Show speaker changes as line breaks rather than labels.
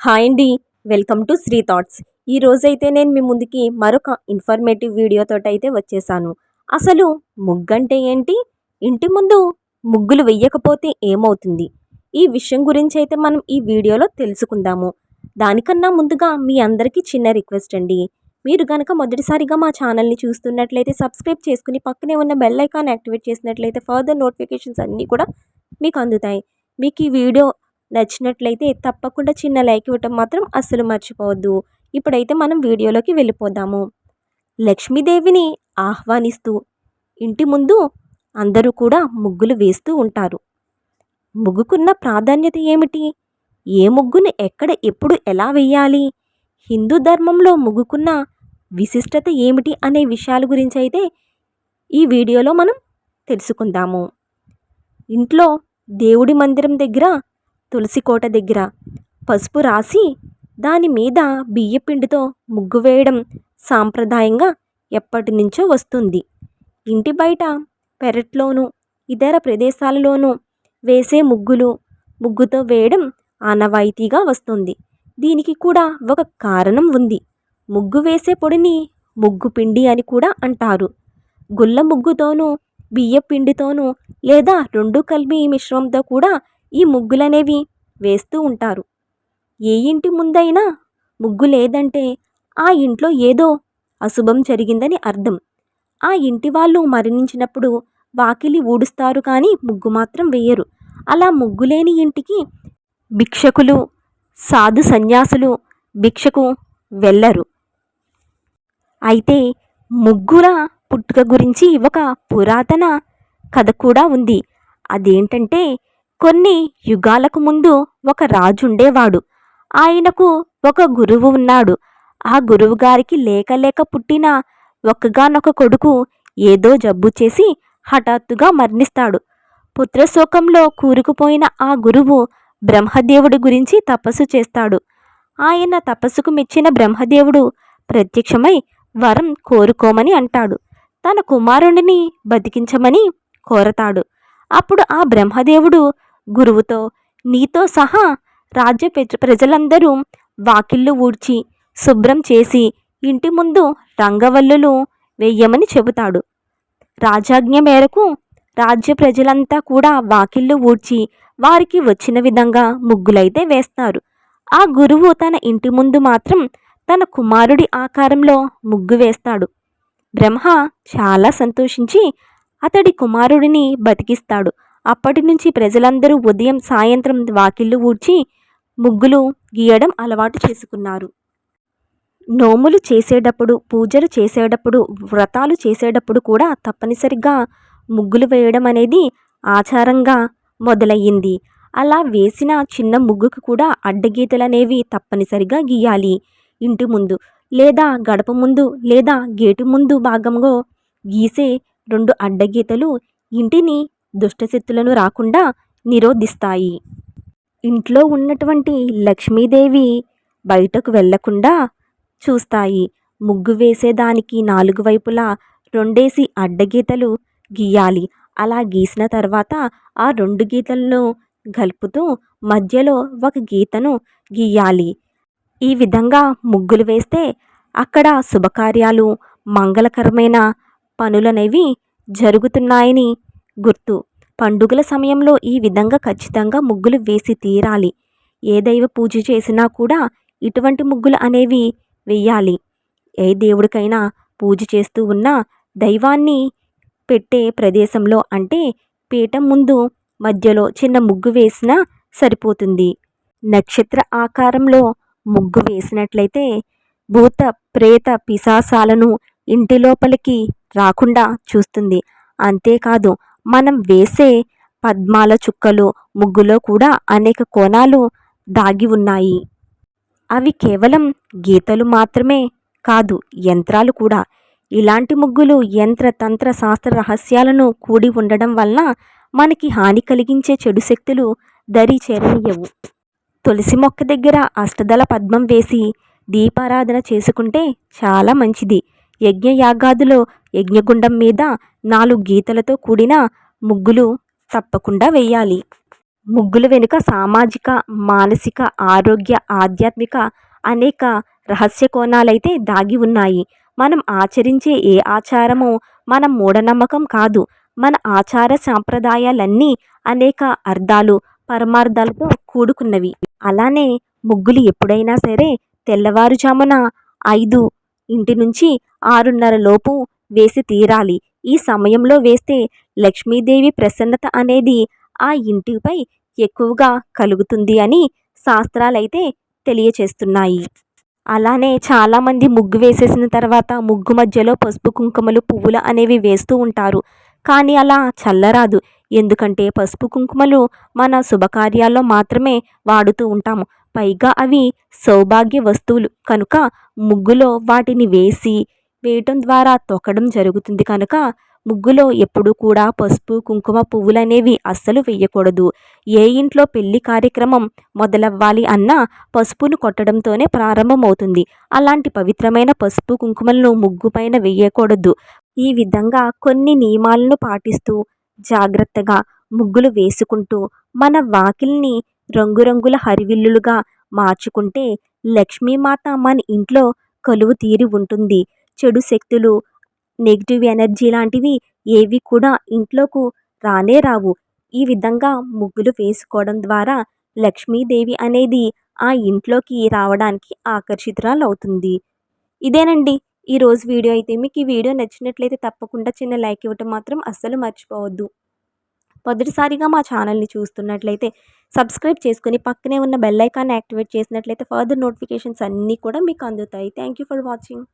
Hi అండి welcome to Shri thoughts. ఈ రోజైతే నేను మీ ముందుకి మరొక ఇన్ఫర్మేటివ్ వీడియోతో అయితే వచ్చేసాను. అసలు ముగ్గంటే ఏంటి? ఇంటి ముందు ముగ్గులు వెయ్యకపోతే ఏమవుతుంది? ఈ విషయం గురించి అయితే మనం ఈ వీడియోలో తెలుసుకుందాము. దానికన్నా ముందుగా మీ అందరికీ చిన్న రిక్వెస్ట్ అండి. మీరు కనుక మొదటిసారిగా మా ఛానల్ని చూస్తున్నట్లయితే సబ్స్క్రైబ్ చేసుకుని పక్కనే ఉన్న బెల్ ఐకాన్ యాక్టివేట్ చేసినట్లయితే ఫర్దర్ నోటిఫికేషన్స్ అన్నీ కూడా మీకు అందుతాయి. మీకు ఈ వీడియో నచ్చినట్లయితే తప్పకుండా చిన్న లైక్ ఇవ్వటం మాత్రం అస్సలు మర్చిపోవద్దు. ఇప్పుడైతే మనం వీడియోలోకి వెళ్ళిపోదాము. లక్ష్మీదేవిని ఆహ్వానిస్తూ ఇంటి ముందు అందరూ కూడా ముగ్గులు వేస్తూ ఉంటారు. ముగ్గుకున్న ప్రాధాన్యత ఏమిటి? ఏ ముగ్గును ఎక్కడ ఎప్పుడు ఎలా వేయాలి? హిందూ ధర్మంలో ముగ్గుకున్న విశిష్టత ఏమిటి అనే విషయాల గురించి అయితే ఈ వీడియోలో మనం తెలుసుకుందాము. ఇంట్లో దేవుడి మందిరం దగ్గర తులసి కోట దగ్గర. పసుపు రాసి దాని మీద బియ్యపిండితో ముగ్గు వేయడం సాంప్రదాయంగా ఎప్పటి నుంచో వస్తుంది. ఇంటి బయట పెరట్లోనూ ఇతర ప్రదేశాలలోనూ వేసే ముగ్గులు ముగ్గుతో వేయడం ఆనవాయితీగా వస్తుంది. దీనికి కూడా ఒక కారణం ఉంది. ముగ్గు వేసే పొడిని ముగ్గు పిండి అని కూడా అంటారు. గుల్ల ముగ్గుతోనూ బియ్య పిండితోనూ లేదా రెండు కలిపి మిశ్రమంతో కూడా ఈ ముగ్గులనేవి వేస్తూ ఉంటారు. ఏ ఇంటి ముందైనా ముగ్గు లేదంటే ఆ ఇంట్లో ఏదో అశుభం జరిగిందని అర్థం. ఆ ఇంటి వాళ్ళు మరణించినప్పుడు వాకిలి ఊడుస్తారు కానీ ముగ్గు మాత్రం వేయరు. అలా ముగ్గు లేని ఇంటికి భిక్షకులు సాధు సన్యాసులు భిక్షకు వెళ్ళరు. అయితే ముగ్గుల పుట్టుక గురించి ఒక పురాతన కథ కూడా ఉంది. అదేంటంటే కొన్ని యుగాలకు ముందు ఒక రాజు ఉండేవాడు ఆయనకు ఒక గురువు ఉన్నాడు. ఆ గురువు గారికి లేక లేక పుట్టిన ఒక్కగానొక కొడుకు ఏదో జబ్బు చేసి హఠాత్తుగా మరణిస్తాడు. పుత్రశోకంలో కూరుకుపోయిన ఆ గురువు బ్రహ్మదేవుడి గురించి తపస్సు చేస్తాడు. ఆయన తపస్సుకు మెచ్చిన బ్రహ్మదేవుడు ప్రత్యక్షమై వరం కోరుకోమని అంటాడు. తన కుమారుడిని బతికించమని కోరతాడు. అప్పుడు ఆ బ్రహ్మదేవుడు గురువుతో నీతో సహా రాజ్య ప్రజలందరూ వాకిళ్ళు ఊడ్చి శుభ్రం చేసి ఇంటి ముందు రంగవల్లులు వెయ్యమని చెబుతాడు. రాజాజ్ఞ మేరకు రాజ్య ప్రజలంతా కూడా వాకిళ్ళు ఊడ్చి వారికి వచ్చిన విధంగా ముగ్గులైతే వేస్తారు. ఆ గురువు తన ఇంటి ముందు మాత్రం తన కుమారుడి ఆకారంలో ముగ్గు వేస్తాడు. బ్రహ్మ చాలా సంతోషించి అతడి కుమారుడిని బతికిస్తాడు. అప్పటి నుంచి ప్రజలందరూ ఉదయం సాయంత్రం వాకిళ్ళు ఊడ్చి ముగ్గులు గీయడం అలవాటు చేసుకున్నారు. నోములు చేసేటప్పుడు పూజలు చేసేటప్పుడు వ్రతాలు చేసేటప్పుడు కూడా తప్పనిసరిగా ముగ్గులు వేయడం అనేది ఆచారంగా మొదలయ్యింది. అలా వేసిన చిన్న ముగ్గుకు కూడా అడ్డగీతలు అనేవి తప్పనిసరిగా గీయాలి. ఇంటి ముందు లేదా గడప ముందు లేదా గేటు ముందు భాగంలో గీసే రెండు అడ్డగీతలు ఇంటిని దుష్టశక్తులను రాకుండా నిరోధిస్తాయి. ఇంట్లో ఉన్నటువంటి లక్ష్మీదేవి బయటకు వెళ్ళకుండా చూస్తాయి. ముగ్గు వేసేదానికి నాలుగు వైపులా రెండేసి అడ్డగీతలు గీయాలి. అలా గీసిన తర్వాత ఆ రెండు గీతలను కలుపుతూ మధ్యలో ఒక గీతను గీయాలి. ఈ విధంగా ముగ్గులు వేస్తే అక్కడ శుభకార్యాలు మంగళకరమైన పనులనేవి జరుగుతున్నాయని గుర్తు. పండుగల సమయంలో ఈ విధంగా ఖచ్చితంగా ముగ్గులు వేసి తీరాలి. ఏ దైవ పూజ చేసినా కూడా ఇటువంటి ముగ్గులు అనేవి వెయ్యాలి ఏ దేవుడికైనా పూజ చేస్తూ ఉన్నా దైవాన్ని పెట్టే ప్రదేశంలో అంటే పీఠం ముందు మధ్యలో చిన్న ముగ్గు వేసినా సరిపోతుంది. నక్షత్ర ఆకారంలో ముగ్గు వేసినట్లయితే భూత ప్రేత పిశాసాలను ఇంటి లోపలికి రాకుండా చూస్తుంది. అంతేకాదు మనం వేసే పద్మాల చుక్కలు ముగ్గులో కూడా అనేక కోణాలు దాగి ఉన్నాయి. అవి కేవలం గీతలు మాత్రమే కాదు యంత్రాలు కూడా. ఇలాంటి ముగ్గులు యంత్ర తంత్ర శాస్త్ర రహస్యాలను కూడి ఉండడం వలన మనకి హాని కలిగించే చెడు శక్తులు దరి చేరనియవు తులసి మొక్క దగ్గర అష్టదళ పద్మం వేసి దీపారాధన చేసుకుంటే చాలా మంచిది. యజ్ఞయాగాదులో యజ్ఞగుండం మీద నాలుగు గీతలతో కూడిన ముగ్గులు తప్పకుండా వేయాలి. ముగ్గుల వెనుక సామాజిక మానసిక ఆరోగ్య ఆధ్యాత్మిక అనేక రహస్య కోణాలైతే దాగి ఉన్నాయి. మనం ఆచరించే ఏ ఆచారమో మన మూఢనమ్మకం కాదు. మన ఆచార సాంప్రదాయాలన్నీ అనేక అర్థాలు పరమార్థాలతో కూడుకున్నవి. అలానే ముగ్గులు ఎప్పుడైనా సరే తెల్లవారుజామున ఐదు ఇంటి నుంచి ఆరున్నర లోపు వేసి తీరాలి. ఈ సమయంలో వేస్తే లక్ష్మీదేవి ప్రసన్నత అనేది ఆ ఇంటిపై ఎక్కువగా కలుగుతుంది అని శాస్త్రాలైతే తెలియచేస్తున్నాయి. అలానే చాలామంది ముగ్గు వేసేసిన తర్వాత ముగ్గు మధ్యలో పసుపు కుంకుమలు పువ్వులు అనేవి వేస్తూ ఉంటారు. కానీ అలా చల్లరాదు. ఎందుకంటే పసుపు కుంకుమలు మన శుభకార్యాల్లో మాత్రమే వాడుతూ ఉంటాము. పైగా అవి సౌభాగ్య వస్తువులు. కనుక ముగ్గులో వాటిని వేసి వేయటం ద్వారా తొక్కడం జరుగుతుంది కనుక ముగ్గులో ఎప్పుడూ కూడా పసుపు కుంకుమ పువ్వులు అనేవి అస్సలు వేయకూడదు. ఏ ఇంట్లో పెళ్ళి కార్యక్రమం మొదలవ్వాలి అన్నా పసుపును కొట్టడంతోనే ప్రారంభమవుతుంది. అలాంటి పవిత్రమైన పసుపు కుంకుమలను ముగ్గు పైన వేయకూడదు. ఈ విధంగా కొన్ని నియమాలను పాటిస్తూ జాగ్రత్తగా ముగ్గులు వేసుకుంటూ మన వాకిల్ని రంగురంగుల హరివిల్లులుగా మార్చుకుంటే లక్ష్మీమాత మన ఇంట్లో కొలువు తీరి ఉంటుంది. చెడు శక్తులు నెగిటివ్ ఎనర్జీ లాంటివి ఏవి కూడా ఇంట్లోకి రానే రావు. ఈ విధంగా ముగ్గులు వేసుకోవడం ద్వారా లక్ష్మీదేవి అనేది ఆ ఇంట్లోకి రావడానికి ఆకర్షితురాలు అవుతుంది ఇదేనండి ఈరోజు వీడియో అయితే మీకు ఈ వీడియో నచ్చినట్లయితే తప్పకుండా చిన్న లైక్ ఇవ్వటం మాత్రం అస్సలు మర్చిపోవద్దు. మొదటిసారిగా మా ఛానల్ని చూస్తున్నట్లయితే సబ్స్క్రైబ్ చేసుకుని పక్కనే ఉన్న బెల్ ఐకాన్ యాక్టివేట్ చేసినట్లయితే ఫర్దర్ నోటిఫికేషన్స్ అన్నీ కూడా మీకు అందుతాయి. Thank you for watching